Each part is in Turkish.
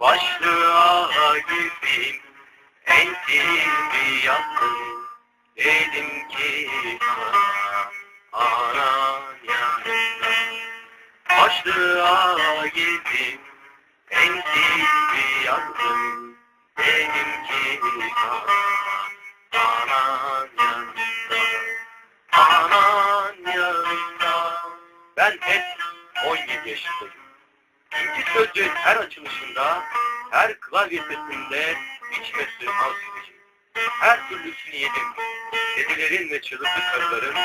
Başlığa gittim, entimi yakın, dedim ki Başlığa girdim Ensiz yazdım Dedim ki sana anan yanında Anan yanında Ben hep 17 yaşındayım. İkinci sözcüğün her açılışında, her klavye sesinde içime sığmaz gibiyim. Her türlüsünü yedim. Dedilerin ve çığlıklı karıların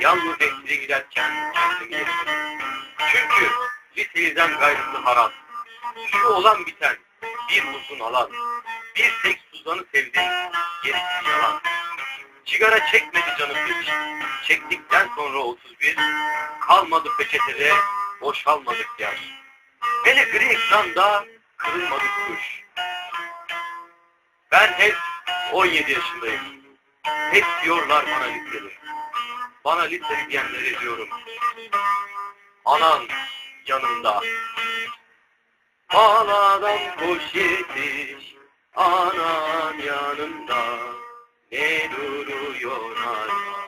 yalnız eksili giderken kendimi yedim. Çünkü liseyden gayrısı haram. Şu olan biten, bir uzun alan, bir tek Suzan'ı sevdim, gerisi yalan. Sigara çekmedi canım hiç. Çektikten sonra 31, kalmadı peçetede, boşalmadık yaş. Hele gri ekranda kırılmadık kuş. Ben hep 17 yaşındayım. Hep diyorlar bana liseli. Bana liseli diyenlere diyorum. Anan yanımda. Bağladan poşeti, anan yanımda. Ne duruyor hala,